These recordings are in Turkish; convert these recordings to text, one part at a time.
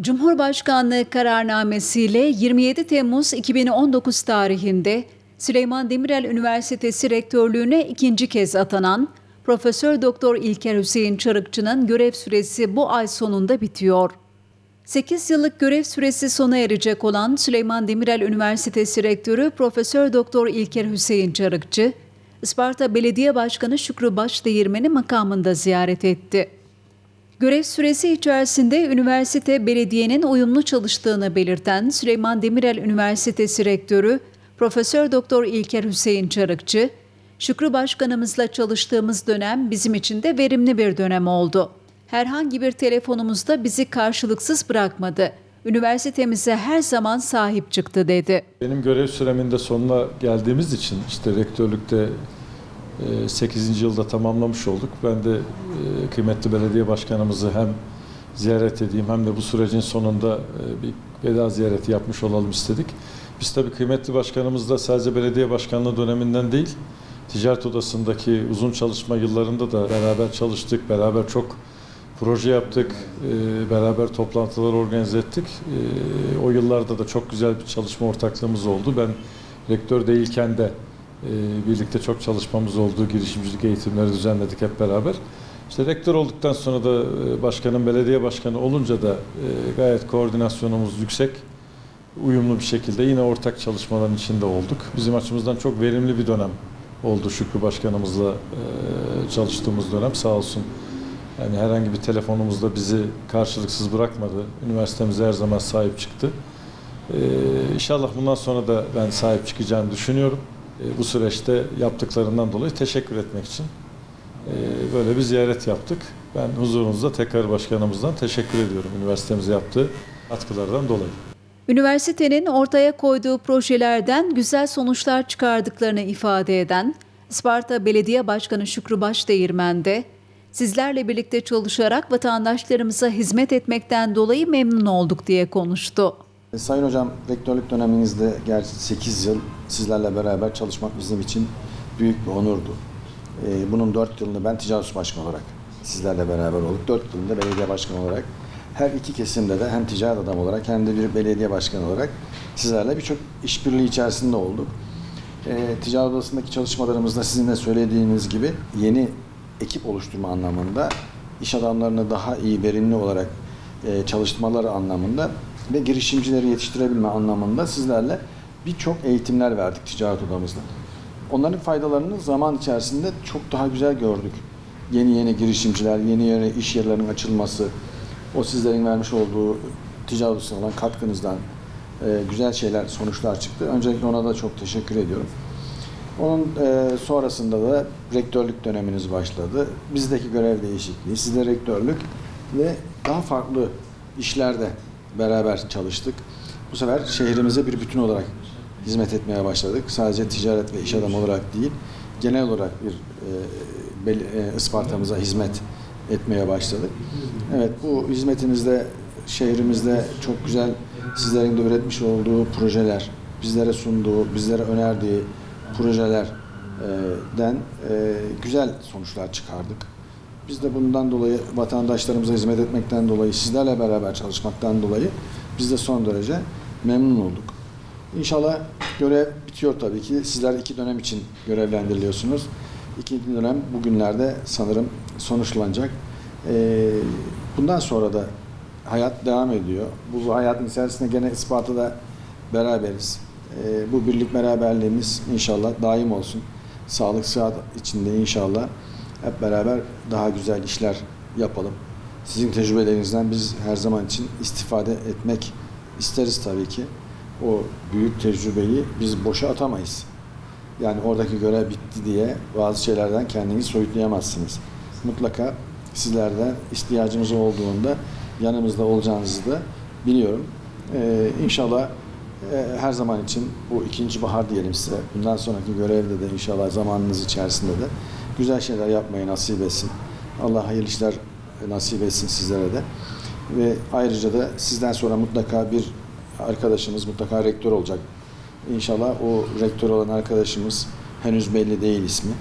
Cumhurbaşkanlığı kararnamesiyle 27 Temmuz 2019 tarihinde Süleyman Demirel Üniversitesi Rektörlüğüne ikinci kez atanan Profesör Doktor İlker Hüseyin Çarıkçı'nın görev süresi bu ay sonunda bitiyor. 8 yıllık görev süresi sona erecek olan Süleyman Demirel Üniversitesi Rektörü Profesör Doktor İlker Hüseyin Çarıkçı, Isparta Belediye Başkanı Şükrü Başdeğirmen'i makamında ziyaret etti. Görev süresi içerisinde üniversite belediyenin uyumlu çalıştığını belirten Süleyman Demirel Üniversitesi Rektörü Profesör Doktor İlker Hüseyin Çarıkçı, Şükrü Başkanımızla çalıştığımız dönem bizim için de verimli bir dönem oldu. Herhangi bir telefonumuzda bizi karşılıksız bırakmadı. Üniversitemize her zaman sahip çıktı dedi. Benim görev süremin de sonuna geldiğimiz için işte rektörlükte 8. yılda tamamlamış olduk. Ben de e, kıymetli belediye başkanımızı hem ziyaret edeyim hem de bu sürecin sonunda e, bir veda ziyareti yapmış olalım istedik. Biz tabii kıymetli başkanımız da sadece belediye başkanlığı döneminden değil, ticaret odasındaki uzun çalışma yıllarında da beraber çalıştık, beraber çok proje yaptık, e, beraber toplantılar organize ettik. O yıllarda da çok güzel bir çalışma ortaklığımız oldu. Ben rektör değilken de birlikte çok çalışmamız oldu. Girişimcilik eğitimleri düzenledik hep beraber. İşte rektör olduktan sonra da e, başkanın belediye başkanı olunca da e, gayet koordinasyonumuz yüksek. Uyumlu bir şekilde yine ortak çalışmaların içinde olduk. Bizim açımızdan çok verimli bir dönem oldu Şükrü Başkanımızla çalıştığımız dönem sağ olsun. Yani herhangi bir telefonumuzda bizi karşılıksız bırakmadı. Üniversitemize her zaman sahip çıktı. İnşallah bundan sonra da ben sahip çıkacağını düşünüyorum. E, bu süreçte yaptıklarından dolayı teşekkür etmek için e, böyle bir ziyaret yaptık. Ben huzurunuzda tekrar başkanımızdan teşekkür ediyorum üniversitemize yaptığı katkılardan dolayı. Üniversitenin ortaya koyduğu projelerden güzel sonuçlar çıkardıklarını ifade eden Isparta Belediye Başkanı Şükrü Başdeğirmen de sizlerle birlikte çalışarak vatandaşlarımıza hizmet etmekten dolayı memnun olduk diye konuştu. E, Sayın Hocam, rektörlük döneminizde gerçi 8 yıl sizlerle beraber çalışmak bizim için büyük bir onurdu. E, Bunun 4 yılını ben ticaret başkanı olarak sizlerle beraber olduk. 4 yılında belediye başkanı olarak her iki kesimde de hem ticaret adamı olarak hem de bir belediye başkanı olarak sizlerle birçok işbirliği içerisinde olduk. E, ticaret odasındaki çalışmalarımızda sizin de söylediğiniz gibi yeni ekip oluşturma anlamında iş adamlarını daha iyi, verimli olarak e, çalıştırmaları anlamında ve girişimcileri yetiştirebilme anlamında sizlerle birçok eğitimler verdik ticaret odamızda. Onların faydalarını zaman içerisinde çok daha güzel gördük. Yeni yeni girişimciler, yeni yeni iş yerlerinin açılması, o sizlerin vermiş olduğu ticaret odasına olan katkınızdan e, güzel şeyler, sonuçlar çıktı. Öncelikle ona da çok teşekkür ediyorum. Onun e, sonrasında da rektörlük döneminiz başladı. Bizdeki görev değişikliği, sizde rektörlük ve daha farklı işlerde beraber çalıştık. Bu sefer şehrimize bir bütün olarak hizmet etmeye başladık. Sadece ticaret ve iş adamı olarak değil, genel olarak bir e, e, Isparta'mıza hizmet etmeye başladık. Evet, bu hizmetinizde şehrimizde çok güzel sizlerin de üretmiş olduğu projeler, bizlere sunduğu, bizlere önerdiği projelerden e, güzel sonuçlar çıkardık. Biz de bundan dolayı vatandaşlarımıza hizmet etmekten dolayı, sizlerle beraber çalışmaktan dolayı biz de son derece memnun olduk. İnşallah görev bitiyor tabii ki. Sizler iki dönem için görevlendiriliyorsunuz. İkinci dönem bugünlerde sanırım sonuçlanacak. Ee, bundan sonra da hayat devam ediyor. Bu hayatın içerisinde gene Isparta'da beraberiz. Ee, bu birlik beraberliğimiz inşallah daim olsun. Sağlık, sıhhat içinde inşallah hep beraber daha güzel işler yapalım. Sizin tecrübelerinizden biz her zaman için istifade etmek isteriz tabii ki. O büyük tecrübeyi biz boşa atamayız. Yani oradaki görev bitti diye bazı şeylerden kendinizi soyutlayamazsınız. Mutlaka sizlerden ihtiyacımız olduğunda yanımızda olacağınızı da biliyorum. Ee, inşallah e, her zaman için bu ikinci bahar diyelim size. Bundan sonraki görevde de inşallah zamanınız içerisinde de güzel şeyler yapmayı nasip etsin. Allah hayırlı işler nasip etsin sizlere de. Ve ayrıca da sizden sonra mutlaka bir arkadaşımız mutlaka rektör olacak. İnşallah o rektör olan arkadaşımız henüz belli değil ismi.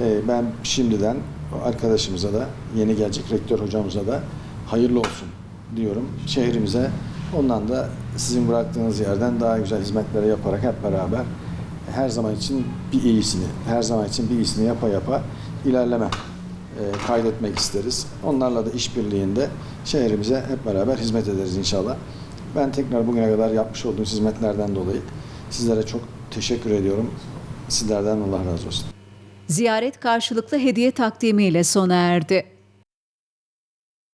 Ee, Ben şimdiden arkadaşımıza da yeni gelecek rektör hocamıza da hayırlı olsun diyorum şehrimize. Ondan da sizin bıraktığınız yerden daha güzel hizmetlere yaparak hep beraber her zaman için bir iyisini, her zaman için bir iyisini yapa yapa ilerleme e, kaydetmek isteriz. Onlarla da işbirliğinde şehrimize hep beraber hizmet ederiz inşallah. Ben tekrar bugüne kadar yapmış olduğum hizmetlerden dolayı sizlere çok teşekkür ediyorum. Sizlerden Allah razı olsun. Ziyaret karşılıklı hediye takdimiyle sona erdi.